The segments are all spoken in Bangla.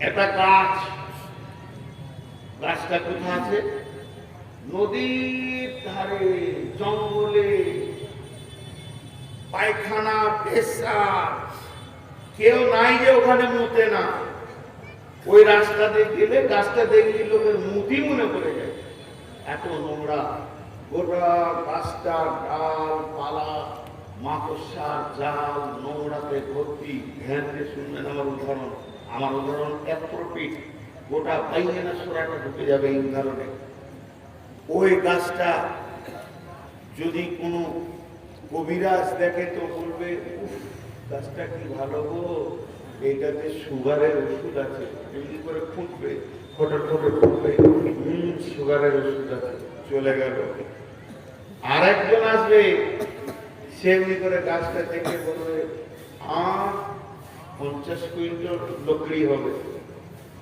একটা গাছ। গাছটা কোথায় আছে? নদীর ধারে, জঙ্গলে। পায়খানা, পেশা। কেউ নাই যে ওখানে মুতে না। ওই রাস্তা দিয়ে গেলে গাছটা দেখলে লোকের মুতি মনে করে যায়। এত নোংরা। গোটা গাছটা ডাল, পালা, মাকড়সার জাল, নোংরাতে ভর্তি। ধ্যান শুনবেন আমার উদাহরণ। আমার উদাহরণ অ্যাপ্রোপ্রিট গোটা বাইনা সোরাটা ঢুকে যাবে এই উদাহরণে ওই গাছটা যদি কোনো কবিরাজ দেখে তো বলবে গাছটা কি ভালো গো? এইটাতে সুগারের ওষুধ আছে। এমনি করে ফুটবে, ফটো ফটো ফুটবে। সুগারের ওষুধ আছে, চলে গেল। আর একজন আসবে, সে এমনি করে গাছটা দেখে বলবে আর পঞ্চাশ কুইন্টাল লকড়ি হবে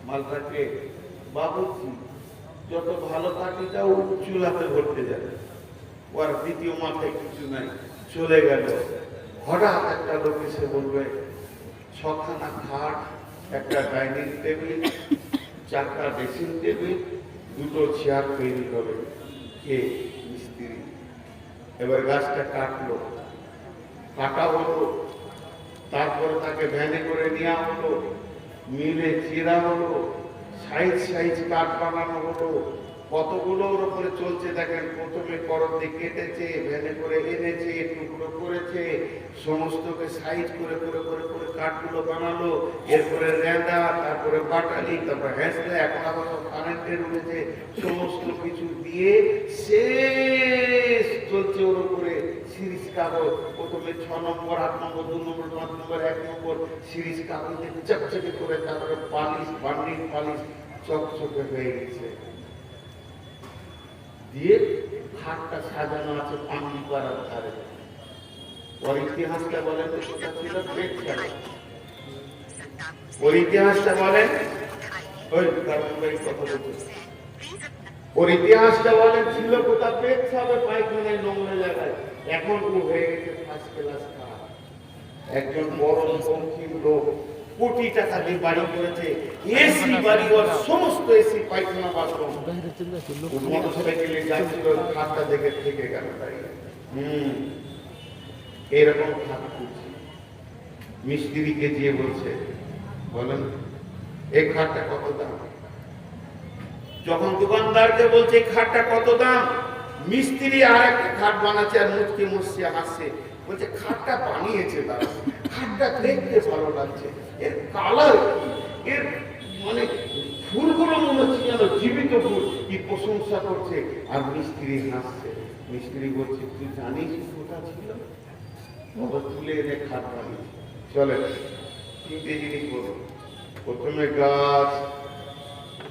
মালটাকে। বাবুজি যত ভালো কাঠিটা ও চুলাতে ভরতে যাবে। ওর দ্বিতীয় মাথায় কিছু নাই, চলে গেল। হঠাৎ একটা লোক এসে বলবে, ছখানা খাট, একটা ডাইনিং টেবিল, চারটা ড্রেসিং টেবিল, দুটো চেয়ার তৈরি করে। কে? মিস্ত্রি। এবার গাছটা কাটলো। কাটা হলো তারপরে তাকে ভ্যানে করে নেওয়া হলো মিলে চিরা হলো, সাইজ সাইজ কাঠ বানানো হলো, কতগুলো ওর উপরে চলছে দেখেন, প্রথমে করত কেটেছে, ভ্যানে করে এনেছে, টুকরো করেছে, সমস্তকে সাইজ করে করে করে করে কাঠগুলো বানালো, এরপরে রেঁদা তারপরে বাটালি, তারপরে হ্যাঁসলে এখন আবার কারেন্টের উঠেছে, সমস্ত কিছু দিয়ে শেষ চলছে ওর উপরে। কাগজ ছ নম্বর, আট নম্বর, দু নম্বর, পাঁচ নম্বর, এক নম্বর সিরিজ কাগজে চকচকে করে তারপরে পালিশ বান্ডিং পালিশ চকচকে হয়ে গেছে। দিয়ে সাজানো আছে পানি পাড়ার ধারে। ওর ইতিহাসটা বলেন সেটা ছিল পেট ওর ইতিহাসটা বলেন? ওই কথা বলছে। ওর ইতিহাসটা বলেন, ছিল কোথা পেট ছাবে পায়খানায় নোংরা জায়গায়। এখন হয়ে গেছে ফার্স্ট ক্লাস খারাপ একজন বড় বঙ্কিম লোক কোটি টাকা দিয়ে বাড়ি করেছে এসি বাড়ি ওর সমস্ত এসি পায়খানা বাথরুম। মোটরসাইকেলে যাচ্ছিল, খাটটা দেখে থেকে গেল হম, এরকম খাট খুঁজছে। মিস্ত্রিকে গিয়ে বলছে, বলেন এই খাটটা কত দাম? যখন দোকানদারকে বলছে এই খাটটা কত দাম? মিস্ত্রি আর একটা খাট বানাচ্ছে আর মুচকে মুচকে হাসছে। বলছে, খাটটা বানিয়েছে তারা। খাটটা দেখতে ভালো লাগছে। এর কালারের মানে ফুলগুলো মনে হচ্ছে যেন জীবিত ফুল। কি প্রশংসা করছে। আর মিস্ত্রি হাসছে। মিস্ত্রি বলছে, তুই জানিস কোথা ছিল? বাবা তুলে এনে খাট বানিয়েছে। চলে তিনটে জিনিস বলো। প্রথমে গাছ,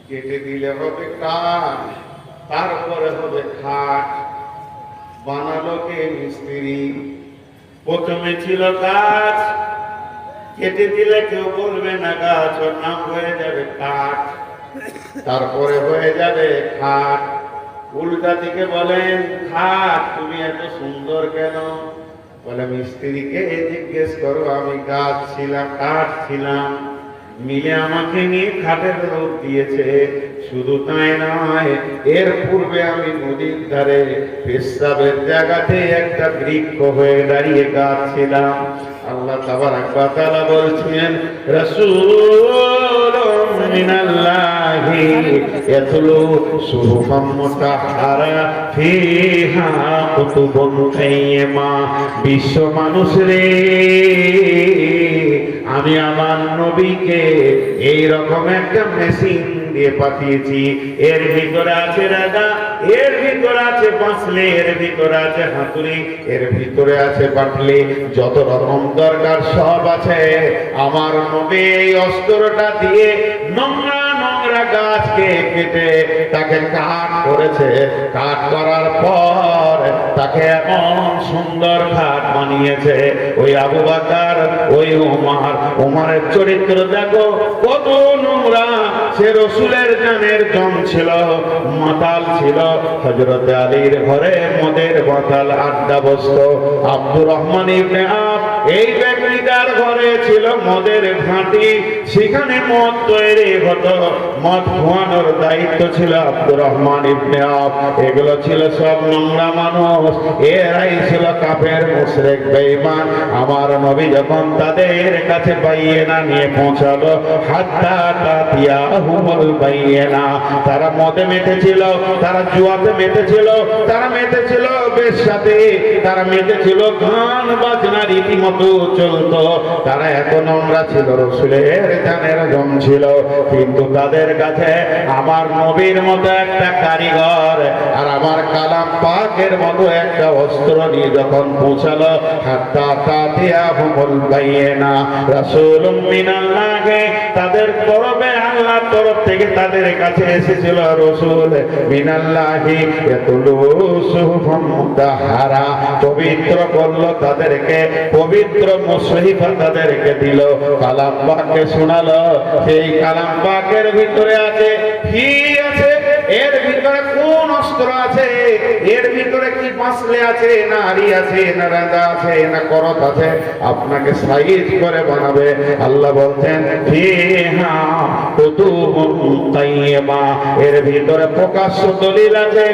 কেটে দিলে হবে কাঠ। তারপরে হবে খাট। বানালো কে মিস্ত্রি? প্রথমে ছিল গাছ। কেটে দিলে কেউ বলবে না গাছ, ওর নাম হয়ে যাবে কাঠ। তারপরে হয়ে যাবে খাট। উল্টা দিকে বলেন, খাট, তুমি এত সুন্দর কেন? বলে, মিস্ত্রিকে জিজ্ঞেস করো, আমি গাছ ছিলাম, কাঠ ছিলাম। মিলে আমাকে নিয়ে খাটের রূপ দিয়েছে। শুধু তাই নয়, এর পূর্বে আমি নদীর ধারে পেশাবের জায়গাতে একটা বৃক্ষ হয়ে দাঁড়িয়ে গাছ ছিলাম আল্লাহ তাবারাক ওয়া তাআলা বলছেন রাসূলুম মিনাল্লাহি ইয়াতলু সুহুফাম মুতাহহারা ফিহা কুতুবুন কাইয়্যিমা বিশ্ব মানুষ রে আমি আমার নবীকে এই রকম একটা মেশিন দিয়ে পাঠিয়েছি। এর ভিতরে আছে রাজা, এর ভিতরে আছে বাঁশলে, এর ভিতরে আছে হাতুড়ি, এর ভিতরে আছে বাটলি। যত রকম দরকার সব আছে। আমার নবী এই অস্ত্রটা দিয়ে নোংরা গাছকে কেটে তাকে কাঠ করেছে। কাঠ করার পর তাকে এমন সুন্দর খাট বানিয়েছে। ওই আবু বাকার, ওই উমার, উমারের চরিত্র দেখো, কত নোংরা। সে রসুলের জানের জম ছিল, মাতাল ছিল। হজরত আলীর ঘরে মদের মাতাল আড্ডা বসত আব্দুর রহমান ইবনে আব এই ব্যক্তিটার ঘরে ছিল মদের ঘাঁটি। সেখানে মদ তৈরি হতো। মদ খোয়ানোর দায়িত্ব ছিল আব্দুর রহমান ইবনে আব এগুলো ছিল সব নোংরা মানুষ। এরাই ছিল কাফের, মুশরিক, বেঈমান। আমার নবী যখন তাদের কাছে বাইয়েনা নিয়ে পৌঁছালো, হাত্তা তাতিয়া হুমুল বাইয়েনা তারা মদে মেতেছিল, তারা জুয়াতে মেতেছিল, তারা মেতেছিল বেশ সাথে। তারা মেতেছিল, গান বাজনা রীতিমতো চলতো। তারা এত নোংরা ছিল, রসুলের জানের জম ছিল। কিন্তু তাদের কাছে আমার নবীর মতো একটা কারিগর আর আমার কালাম পাকের মতো একটা অস্ত্র নিয়ে যখন পৌঁছালো, হাত্তা তাদের তরফে আল্লাহর তরফ থেকে তাদের কাছে এসেছিল রসুল মিনাল্লাহি পবিত্র করল তাদেরকে, পবিত্র মুসহিফা তাদেরকে দিল। শোনালো, সেই কালাম পাকের ভিতরে আছে কি আছে এর ভিতরে কোন অস্ত্র আছে? বাঁশলে আছে না হাড়ি আছে, না রাজা আছে, না করত আছে, আপনাকে সাইজ করে বানাবে। আল্লাহ বলছেন, ফিহা কুতুবুন এর ভিতরে প্রকাশ্য দলিল আছে।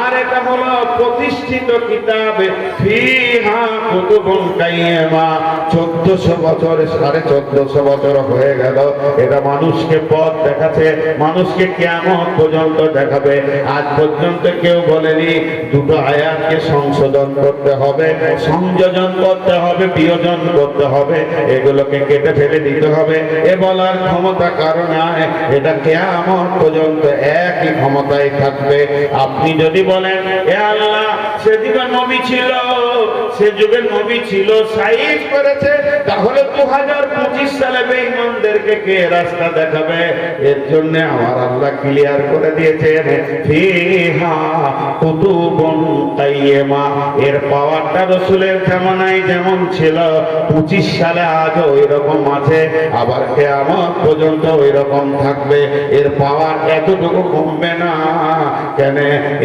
আর এটা হলো প্রতিষ্ঠিত কিতাব 1400 বছর, সাড়ে 1400 বছর হয়ে গেল। এটা মানুষকে পথ দেখাচ্ছে, মানুষকে কিয়ামত পর্যন্ত দেখাবে। আজ পর্যন্ত কেউ বলেনি, দুটো আয়াতকে সংশোধন করতে হবে, সংযোজন করতে হবে, বিয়োজন করতে হবে, এগুলোকে কেটে ফেলে দিতে হবে। এ বলার ক্ষমতা কারণ এটা কেমন পর্যন্ত একই ক্ষমতায় থাকবে। আপনি যদি বলেন, এ নবী ছিল, সে যুগে নবী ছিল সাইজ করেছে, তাহলে দু হাজার পঁচিশ সালে বেঈমানদেরকে কে রাস্তা দেখাবে? এর জন্য আমার আল্লাহ ক্লিয়ার করে দিয়েছেন, ফিহা কুতুবুন কাইয়্যিমা এর পাওয়ারটা রসুলের জামানায় যেমন ছিল। পঁচিশ সালে আজও ওই রকম আছে, আবার কেয়ামত পর্যন্ত ওই রকম থাকবে। এর পাওয়ার এতটুকু কমবে না। কেন?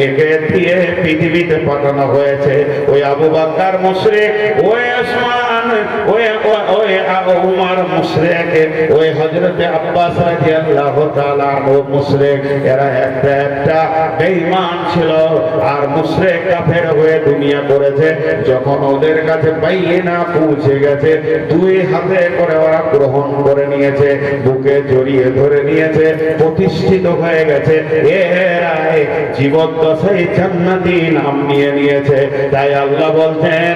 একে দিয়ে পৃথিবীতে পাঠানো হয়েছে। ওই আবু বাক্কার মুশরিক, ওই ওসমান যখন ওদের কাছে পৌঁছে গেছে, দুই হাতে করে ওরা গ্রহণ করে নিয়েছে, বুকে জড়িয়ে ধরে নিয়েছে, প্রতিষ্ঠিত হয়ে গেছে। এরা জীবদ্দশায় জান্নাতি নাম নিয়ে নিয়েছে। তাই আল্লাহ বলছেন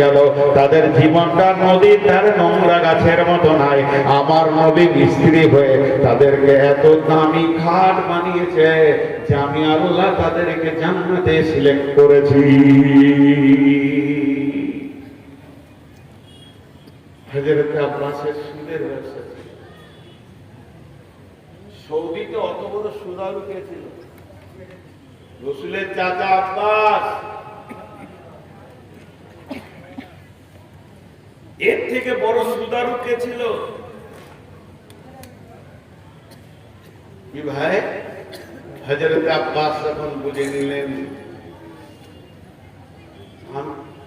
গেল। তাদের জীবনটা নদীর ধারে নোংরা গাছের মতো নাই। আমার নবী স্ত্রী হয়ে তাদেরকে এত দামি খাট বানিয়েছে যে আমি আল্লাহ তাদেরকে জান্নাতে সিলেক্ট করেছি। হজরত আব্বাসের সৌদিতে অত বড় সুদারু কে ছিল রসুলের চাচা আব্বাস এর থেকে বড় সুদারু কে ছিল? কি ভাই? হজরত আব্বাস যখন বুঝে নিলেন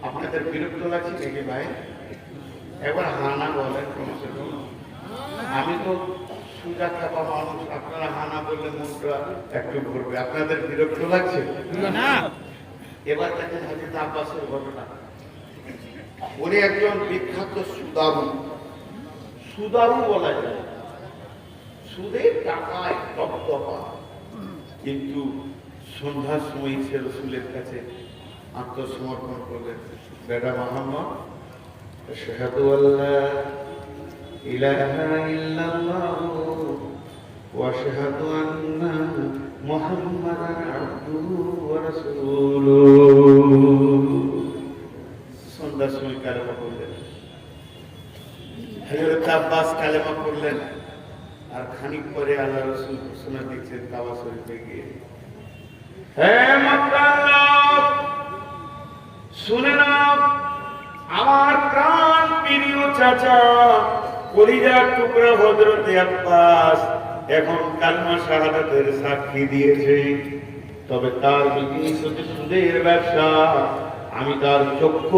আপনাদের বিরক্ত লাগছে নাকি ভাই? একবার হানা বলেন কমসে কম আমি তো সুজা চাপা মানুষ আপনারা হানা বললে মনটা একটু ঘুরবে আপনাদের বিরক্ত লাগছে? না। এবার দেখেন হাজির আব্বাসের ঘটনা। উনি একজন বিখ্যাত সুদারু। সুদারু বলা যায়। সুদের টাকা একটপ্ত কিন্তু সন্ধ্যার সময় সে রসুলের কাছে আত্মসমর্পণ করলেন বেটা মহাম্মদ শাহাদু আব্বাস কালেমা করলেন আর খানিক পরে আল্লাহ রসুল ঘোষণা দিচ্ছেন কাবা শরীফে গিয়ে। শুনে আমার প্রাণ প্রিয় চাচা, কলিজার টুকরা আব্বাস এখন শাহাদাতের সাক্ষী দিয়েছে। তবে তার বিজনেস হচ্ছে সুদের ব্যবসা, আমি তার চক্ষু